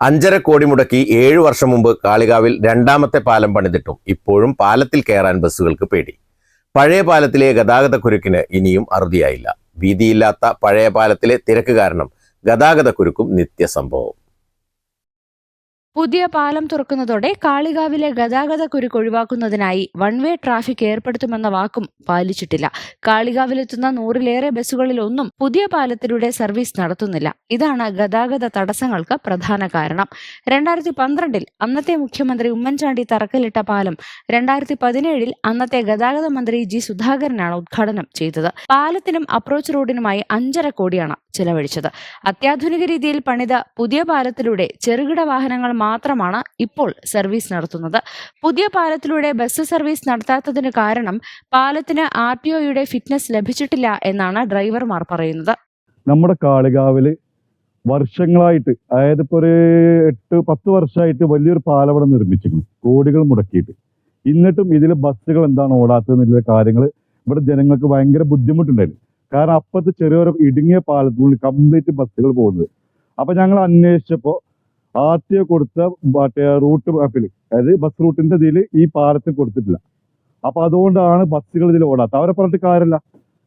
അഞ്ചര കോടി മുടക്കി ഏഴു വർഷം മുമ്പ് കാളികാവിൽ രണ്ടാമത്തെ പാലം പണിതിട്ടും ഇപ്പോഴും പാലത്തിൽ കയറാൻ ബസ്സുകൾക്ക് പേടി. പഴയ പാലത്തിലെ ഗതാഗതക്കുരുക്കിന് ഇനിയും അറുതിയായില്ല. വീതിയില്ലാത്ത പഴയ പാലത്തിലെ തിരക്ക് കാരണം ഗതാഗതക്കുരുക്കും നിത്യസംഭവം. പുതിയ പാലം തുറക്കുന്നതോടെ കാളികാവിലെ ഗതാഗത കുരുക്ക് ഒഴിവാക്കുന്നതിനായി വൺ വേ ട്രാഫിക് ഏർപ്പെടുത്തുമെന്ന വാക്കും പാലിച്ചിട്ടില്ല. കാളികാവിലെത്തുന്ന നൂറിലേറെ ബസ്സുകളിലൊന്നും പുതിയ പാലത്തിലൂടെ സർവീസ് നടത്തുന്നില്ല. ഇതാണ് ഗതാഗത തടസ്സങ്ങൾക്ക് പ്രധാന കാരണം. രണ്ടായിരത്തി പന്ത്രണ്ടിൽ അന്നത്തെ മുഖ്യമന്ത്രി ഉമ്മൻചാണ്ടി തറക്കല്ലിട്ട പാലം രണ്ടായിരത്തി പതിനേഴിൽ അന്നത്തെ ഗതാഗത മന്ത്രി ജി സുധാകരനാണ് ഉദ്ഘാടനം ചെയ്തത്. പാലത്തിനും അപ്രോച്ച് റോഡിനുമായി അഞ്ചര കോടിയാണ് ചെലവഴിച്ചത്. അത്യാധുനിക രീതിയിൽ പണിത പുതിയ പാലത്തിലൂടെ ചെറുകിട വാഹനങ്ങൾ മാത്രമാണ് ഇപ്പോൾ സർവീസ് നടത്തുന്നത്. പുതിയ പാലത്തിലൂടെ ബസ് സർവീസ് നടത്താത്തതിന് കാരണം പാലത്തിന് ആർ ടി ഒയുടെ ഫിറ്റ്നസ് ലഭിച്ചിട്ടില്ല എന്നാണ് ഡ്രൈവർമാർ പറയുന്നത്. നമ്മുടെ കാളികാവിൽ വർഷങ്ങളായിട്ട് അതായത് ഇപ്പോൾ ഒരു എട്ട് പത്ത് വർഷമായിട്ട് വലിയൊരു പാലം ഇവിടെ നിർമ്മിച്ചിരിക്കുന്നു. കോടികൾ മുടക്കിയിട്ട്. എന്നിട്ടും ഇതിൽ ബസ്സുകൾ എന്താണ് ഓടാത്തതെന്നുള്ള കാര്യങ്ങൾ ഇവിടെ ജനങ്ങൾക്ക് ഭയങ്കര ബുദ്ധിമുട്ടുണ്ടായിരുന്നു. കാരണം അപ്പത്തെ ചെറിയൊരു ഇടുങ്ങിയ പാലത്തിനുള്ളിൽ കംപ്ലീറ്റ് ബസ്സുകൾ പോകുന്നത്. അപ്പോൾ ഞങ്ങൾ അന്വേഷിച്ചപ്പോൾ ആർ ടി ഒ കൊടുത്ത മറ്റേ റൂട്ട് മാപ്പിൽ അതായത് ബസ് റൂട്ടിന്റെ ഇതിൽ ഈ പാലത്തിൽ കൊടുത്തിട്ടില്ല. അപ്പൊ അതുകൊണ്ടാണ് ബസ്സുകൾ ഇതിൽ ഓടാത്തത്. അവരെ പറഞ്ഞിട്ട് കാര്യമില്ല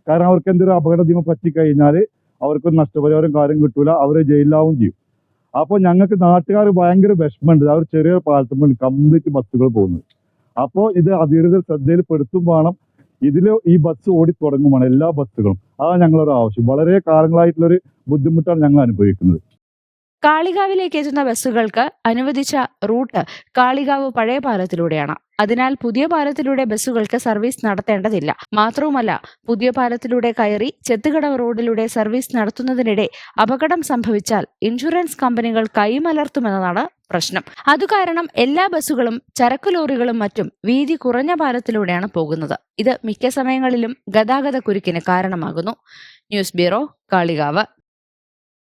കാരണം അവർക്ക് എന്തൊരു അപകട നിയമം പറ്റിക്കഴിഞ്ഞാൽ അവർക്ക് നഷ്ടപരിഹാരം കാര്യം കിട്ടൂല. അവർ ജയിലിലാവും ചെയ്യും. അപ്പോൾ ഞങ്ങൾക്ക് നാട്ടുകാർ ഭയങ്കര വിഷമമുണ്ട്. അവർ ചെറിയ പാലത്തുമ്പോൾ കംപ്ലീറ്റ് ബസ്സുകൾ പോകുന്നത്. അപ്പോൾ ഇത് അധികൃതർ ശ്രദ്ധയിൽ പെടുത്തും വേണം. ഇതിൽ ഈ ബസ് ഓടി തുടങ്ങുമാണ് എല്ലാ ബസ്സുകളും. അതാണ് ഞങ്ങളൊരു ആവശ്യം. വളരെ കാലങ്ങളായിട്ടുള്ളൊരു ബുദ്ധിമുട്ടാണ് ഞങ്ങൾ അനുഭവിക്കുന്നത്. കാളികാവിലേക്ക് എത്തുന്ന ബസ്സുകൾക്ക് അനുവദിച്ച റൂട്ട് കാളികാവ് പഴയ പാലത്തിലൂടെയാണ്. അതിനാൽ പുതിയ പാലത്തിലൂടെ ബസ്സുകൾക്ക് സർവീസ് നടത്തേണ്ടതില്ല. മാത്രവുമല്ല പുതിയ പാലത്തിലൂടെ കയറി ചെത്തുകടവ് റോഡിലൂടെ സർവീസ് നടത്തുന്നതിനിടെ അപകടം സംഭവിച്ചാൽ ഇൻഷുറൻസ് കമ്പനികൾ കൈമലർത്തുമെന്നതാണ് പ്രശ്നം. അതുകാരണം എല്ലാ ബസ്സുകളും ചരക്കു ലോറികളും മറ്റും വീതി കുറഞ്ഞ പാലത്തിലൂടെയാണ് പോകുന്നത്. ഇത് മിക്ക സമയങ്ങളിലും ഗതാഗത കുരുക്കിന് കാരണമാകുന്നു. News bureau Kalikavu.